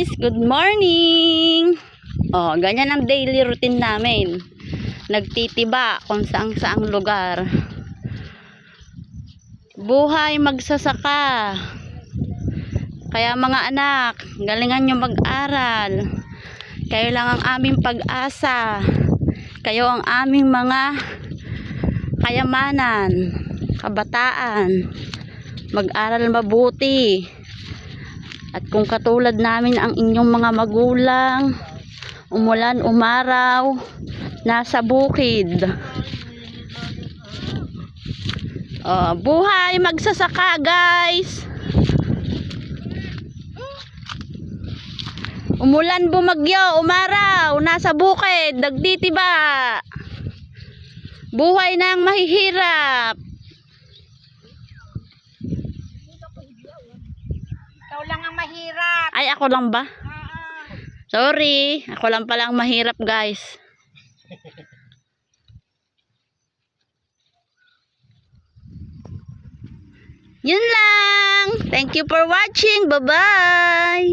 guys! Good morning! Oh, ganyan ang daily routine namin. Nagtitiba kung saang saang lugar. Buhay magsasaka. Kaya mga anak, galingan nyo mag-aral. Kayo lang ang aming pag-asa. Kayo ang aming mga kayamanan, kabataan. Mag-aral mabuti. At kung katulad namin ang inyong mga magulang, umulan, umaraw, nasa bukid. Oh, buhay magsasaka, guys. Umulan, bumagyo, umaraw, nasa bukid, nagtitiba. Buhay ng mahihirap. Ikaw lang ang mahirap. Ay, ako lang ba? Oo. Sorry, ako lang pala ang mahirap, guys. Yun lang. Thank you for watching. Bye-bye.